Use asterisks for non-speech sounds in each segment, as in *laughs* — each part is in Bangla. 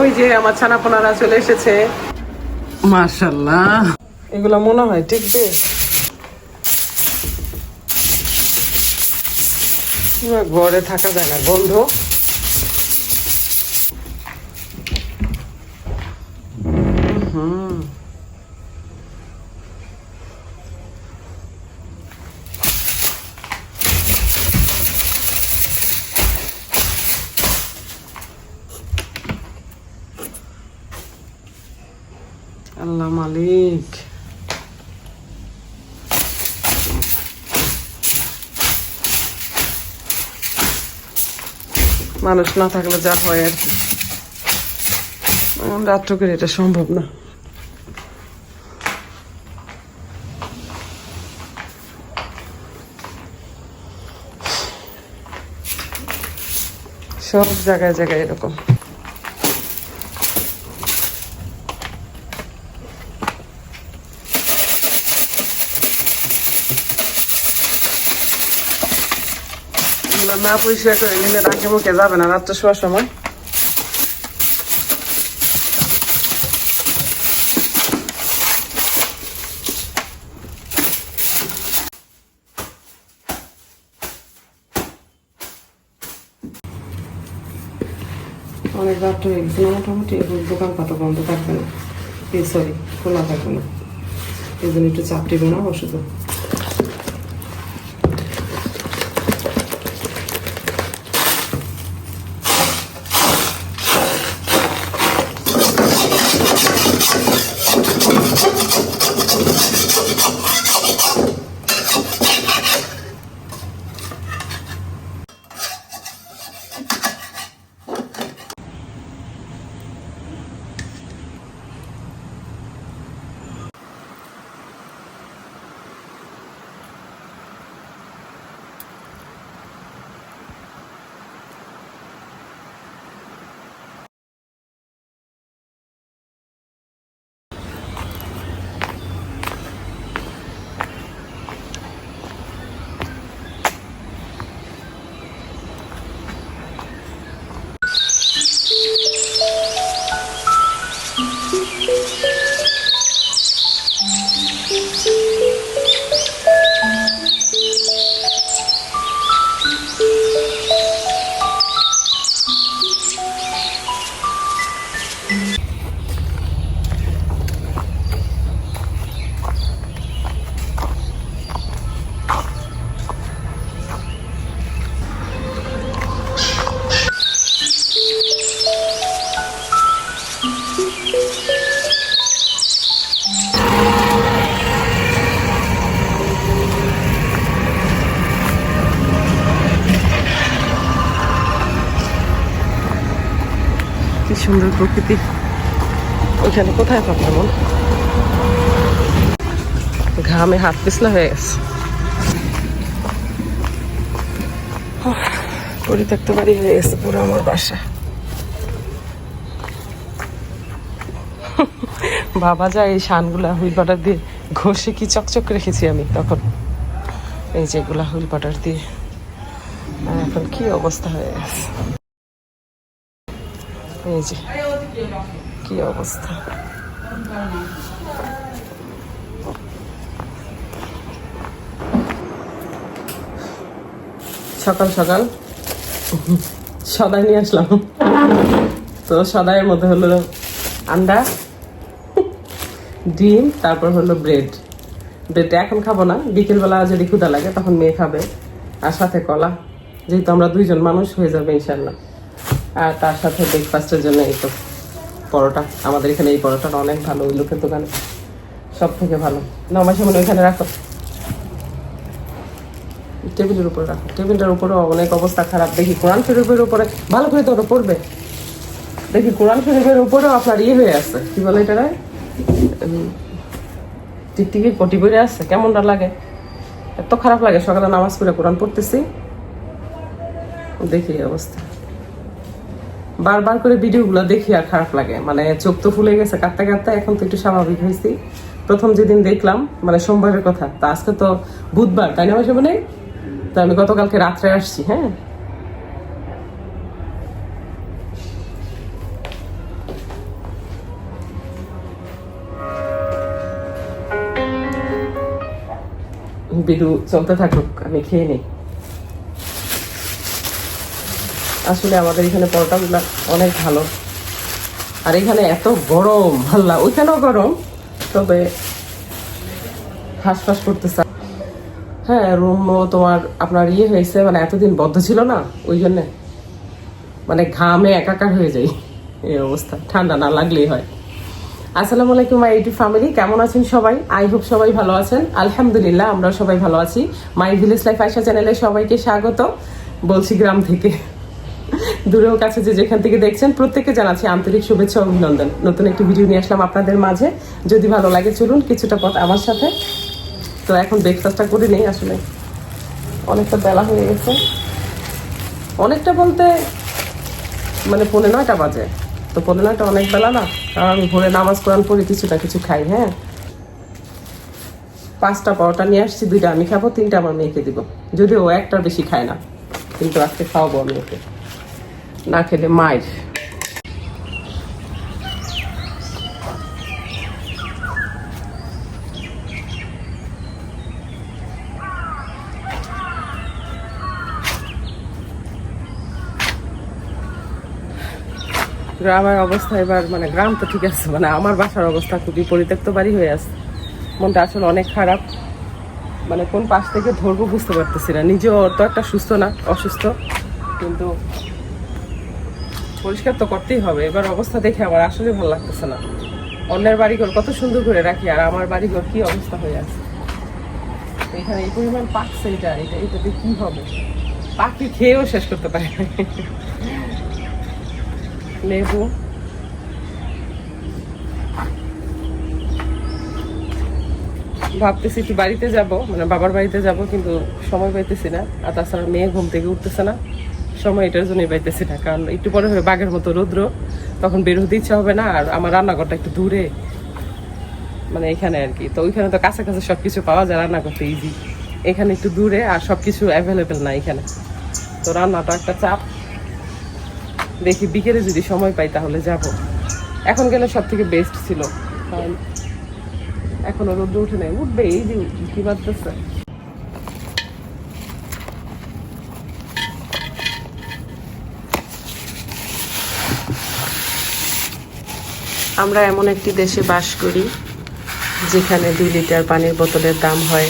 ওই যে আমার ছানাপোনারা চলে এসেছে। মাশাল্লাহ এগুলো মনে হয় টিকবে। ঘরে থাকা যায় না গন্ধ? হুম। আল্লাহ মালিক। মানুষ না থাকলে যা হয় আর কি। রাত্র করে এটা সম্ভব না। সব জায়গায় জায়গায় এরকম। এগুলো না পরিষ্কার করে নিলে মুখে যাবে না, রাত্রে শোয়ার সময়। অনেক রাত হয়ে গেছে, না, মোটামুটি এখন দোকানপাট বন্ধ থাকবে না। সরি খোলা থাকবে না। এই জন্য একটু চাপটি না ওষুধ সুন্দর প্রকৃতি। ওইখানে কোথায় পাবো এমন ঘামে হাত পিছলা হয়ে গেছে। পরিত্যক্ত বাড়ি হয়ে গেছে পুরো আমার বাসা বাবা যা এই শানগুলা হুইল পাটার দিয়ে ঘষে কি চকচক রেখেছি আমি তখন। এই যেগুলা হুইল পাটার দিয়ে এখন কি অবস্থা হয়ে গেছে? এই যে, কি অবস্থা? সকাল সকাল। সদাই নিয়ে আসলাম। তো সদাইয়ের মধ্যে হলো আন্ডা, ডিম, তারপর হলো ব্রেড। ব্রেডটা এখন খাব না, বিকেলবেলা যদি ক্ষুদা লাগে তখন মেয়ে খাবে। আর সাথে কলা, যেহেতু আমরা দুইজন মানুষ হয়ে যাবে ইনশাল্লাহ আর তার সাথে ব্রেকফাস্টের জন্য এই তো পরোটা। আমাদের এখানে এই পরোটাটা অনেক ভালো, ওই লোকের দোকানে। সব থেকে ভালো নমাসে মনে ওইখানে রাখো। টেবিলের উপরে রাখো। টেবিলটার উপরেও অনেক অবস্থা খারাপ। দেখি কোরআন শরীফের উপরে ভালো করে তোর পড়বে। দেখি কোরআন শরীফের উপরেও আপনার ইয়ে হয়ে আছে। কি বলে এটা টিকটিকি কটি পড়ে আছে। কেমনটা লাগে? এত খারাপ লাগে। সকালে নামাজ পড়ে কোরআন পড়তেছি। দেখি অবস্থা। বারবার করে ভিডিওগুলো দেখি আর খারাপ লাগে। মানে চোখ তো ফুলে গেছে কাঁদতে কাঁদতে এখন তো একটু স্বাভাবিক হয়েছি। প্রথম যেদিন দেখলাম মানে সোমবারের কথা, তা আজকে তো বুধবার, তাই না মানে তো আমি গতকালকে রাত্রে আসছি হ্যাঁ? বিদু চলতে থাকুক, আমি খেয়ে নিই। আসলে আমাদের এখানে পরোটাগুলো অনেক ভালো। আর এখানে এত গরম ভাল্লা ওইখানেও গরম, তবে হাঁসফাঁস করতেছে। হ্যাঁ রুম তোমার আপনার ইয়ে হয়েছে মানে এতদিন বদ্ধ ছিল না, ওই জন্যে। মানে ঘামে একাকার হয়ে যাই, এই অবস্থা, ঠান্ডা না লাগলেই হয়। আসসালামু আলাইকুম, মাই ইউটিউব ফ্যামিলি কেমন আছেন সবাই? আই হোপ সবাই ভালো আছেন। আলহামদুলিল্লাহ আমরা সবাই ভালো আছি। মাই ভিলেজ লাইফ আয়সা চ্যানেলে সবাইকে স্বাগত। বলছি গ্রাম থেকে। দূরেও কাছে যে যেখান থেকে দেখছেন, প্রত্যেককে জানাচ্ছি আন্তরিক শুভেচ্ছা অভিনন্দন। নতুন একটি ভিডিও নিয়ে আসলাম আপনাদের মাঝে। যদি ভালো লাগে, চলুন কিছুটা পথ আমার সাথে। তো এখন ব্রেকফাস্টটা করে নেই আসলে। অনেকটা বেলা হয়ে গেছে। অনেকটা বলতে মানে পনেরো নয়টা বাজে। তো পৌনে নয়টা অনেক বেলা না, কারণ আমি ভোরে নামাজ, কোরআন পড়ে কিছুটা কিছু খাই হ্যাঁ। পাঁচটা পরোটা নিয়ে আসছি, দুইটা আমি খাব, তিনটা আমার মেয়েকে দিব। যদিও ও একটার বেশি খায় না, কিন্তু আজকে খাওয়াবো আমি ওকে। না খেলে মায়ের। গ্রামের অবস্থা এবার মানে গ্রাম তো ঠিক আছে মানে আমার বাসার অবস্থা খুবই পরিত্যক্ত বাড়ি হয়ে আছে। মনটা আসলে অনেক খারাপ। মানে কোন পাশ থেকে ধরবো বুঝতে পারতেছি না। নিজেও তো একটা সুস্থ না, অসুস্থ। কিন্তু পরিষ্কার তো করতেই হবে। এবার অবস্থা দেখে আমার আসলে ভালো লাগতেছে না। অন্যের বাড়িঘর কত সুন্দর করে রাখি, আর আমার বাড়িঘর কি অবস্থা হয়ে আছে। এখানে এই পরিমাণ পাকছে এটা এটা এটাতে কি হবে? পাখি খেয়েও শেষ করতে পারে লেবু। ভাবতেছি একটু বাড়িতে যাব মানে বাবার বাড়িতে যাব, কিন্তু সময় পাইতেছি না। আর তাছাড়া মেয়ে ঘুম থেকে উঠতেছে না। সময় এটার জন্যই পাইতেছি না কারণ একটু পরে হবে বাঘের মতো রৌদ্র, তখন বের হতে ইচ্ছা হবে না, আর আমার রান্নাঘরটা একটু দূরে মানে এখানে আর কি। তো ওইখানে তো কাছে কাছে সব কিছু পাওয়া যায় রান্না করতে ইজি এখানে একটু দূরে, আর সব কিছু অ্যাভেলেবেল না এখানে। তো রান্নাটা একটা চাপ। দেখি বিকেলে যদি সময় পাই তাহলে যাব। এখন গেলে সব থেকে বেস্ট ছিল। কারণ এখনও রোদ্র উঠে নেই। উঠবে, এই যে কি বাড়তেছে আমরা এমন একটি দেশে বাস করি, যেখানে দুই লিটার পানির বোতলের দাম হয়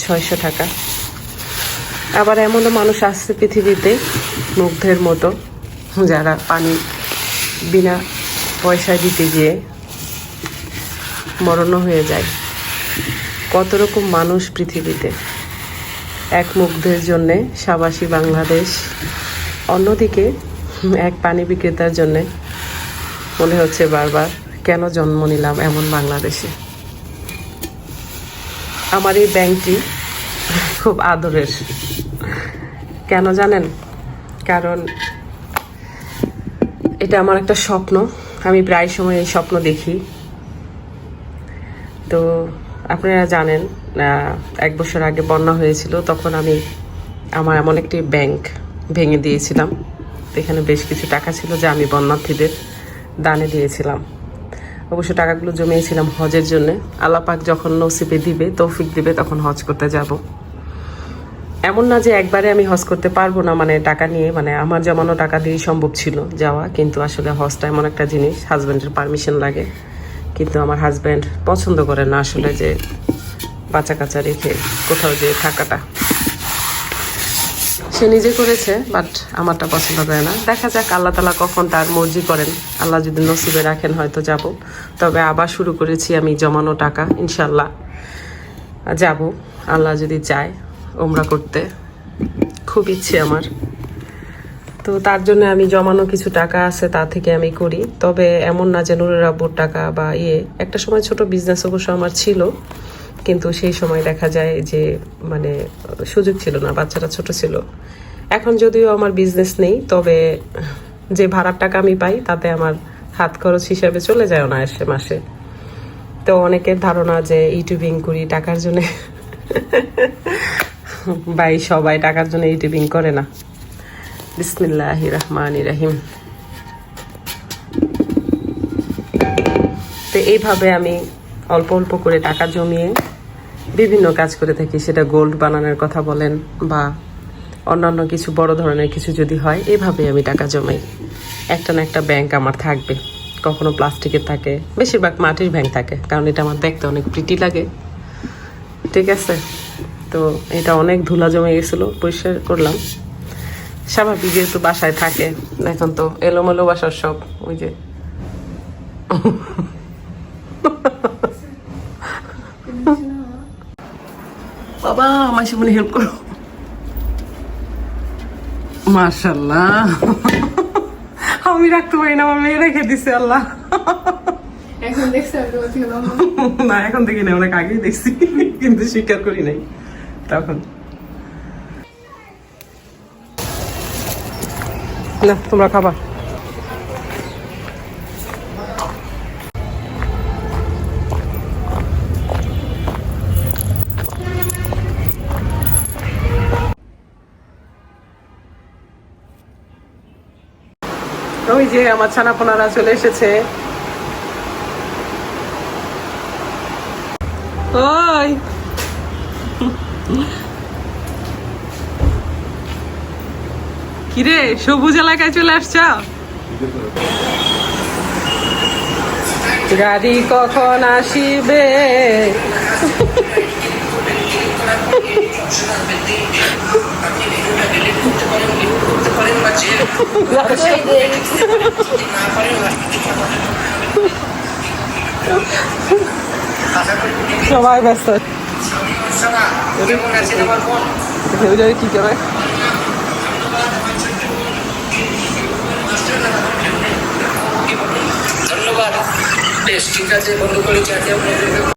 ছয়শো টাকা। আবার এমনও মানুষ আসছে পৃথিবীতে মুগ্ধের মতো, যারা পানি বিনা পয়সা দিতে গিয়ে মরণও হয়ে যায়। কত রকম মানুষ পৃথিবীতে এক মুগ্ধের জন্যে সাবাসী বাংলাদেশ, অন্যদিকে এক পানি বিক্রেতার জন্যে, মনে হচ্ছে বারবার কেন জন্ম নিলাম এমন বাংলাদেশে? আমার এই ব্যাংকটি খুব আদরের। কেন জানেন? কারণ এটা আমার একটা স্বপ্ন। আমি প্রায় সময় এই স্বপ্ন দেখি। তো আপনারা জানেন এক বছর আগে বন্যা হয়েছিল, তখন আমি আমার এমন একটি ব্যাংক ভেঙে দিয়েছিলাম। এখানে বেশ কিছু টাকা ছিল যা আমি বন্যার্থীদের দানে দিয়েছিলাম। অবশ্য টাকাগুলো জমিয়েছিলাম হজের জন্য। আল্লাপাক যখন নসিবে দিবে, তৌফিক দিবে, তখন হজ করতে যাব। এমন না যে একবারে আমি হজ করতে পারব না মানে টাকা নিয়ে মানে আমার জমানো টাকা দিয়েই সম্ভব ছিল যাওয়া, কিন্তু আসলে হজটা এমন একটা জিনিস হাজব্যান্ডের পারমিশন লাগে। কিন্তু আমার হাজব্যান্ড পছন্দ করে না আসলে যে বাচ্চা কাচ্চা রেখে কোথাও যে থাকাটা। সে নিজে করেছে বাট আমারটা পছন্দ করে না। দেখা যাক, আল্লাহ তালা কখন তার মর্জি করেন। আল্লাহ যদি নসিবে রাখেন হয়তো যাব। তবে আবার শুরু করেছি আমি জমানো টাকা ইনশাল্লাহ যাব। আল্লাহ যদি চায়, ওমরা করতে। খুব ইচ্ছে আমার। তো তার জন্য আমি জমানো কিছু টাকা আছে, তা থেকে আমি করি। তবে এমন না যে নুরের আব্বুর টাকা বা ইয়ে। একটা সময় ছোট বিজনেস অবশ্য আমার ছিল। কিন্তু সেই সময় দেখা যায় যে মানে সুযোগ ছিল না বাচ্চারা ছোট ছিল। এখন যদিও আমার বিজনেস নেই, তবে যে ভাড়ার টাকা আমি পাই, তাতে আমার হাত খরচ হিসাবে চলে যায় অনায়াসে মাসে। তো অনেকের ধারণা যে ইউটিউবিং করি টাকার জন্য, ভাই সবাই টাকার জন্য ইউটিউবিং করে না। বিসমিল্লাহ রহমান রাহিম। তো এইভাবে আমি অল্প অল্প করে টাকা জমিয়ে বিভিন্ন কাজ করে থাকি, সেটা গোল্ড বানানোর কথা বলেন বা অন্যান্য কিছু বড় ধরনের কিছু যদি হয়, এভাবে আমি টাকা জমাই। একটা না একটা ব্যাংক আমার থাকবে। কখনো প্লাস্টিকের থাকে। বেশিরভাগ মাটির ব্যাংক থাকে, কারণ এটা আমার দেখতে অনেক প্রিটি লাগে। ঠিক আছে? তো এটা অনেক ধুলা জমে গেছিল, পরিষ্কার করলাম। স্বাভাবিক যেহেতু বাসায় থাকে, এখন তো এলোমেলো বাসার সব, ওই যে। বাবা আমার সামনে হেল্প করো। মাশাল্লাহ আমি রাখতে পারি না আমার মেয়ে রেখে দিছে আল্লাহ। এখন দেখছি না এখন দেখি না অনেক আগেই দেখছি কিন্তু স্বীকার করি নাই। তখন। না তোমরা খাবা। যে আমার ছানাপোনারা চলে এসেছে। ওই। কিরে সবুজ এলাকায় চলে আসছ? গাড়ি কখন আসিবে? *laughs* সবাই ব্যস্ত। কি করে? ধন্যবাদ। বেশ ঠিক আছে বন্ধ করে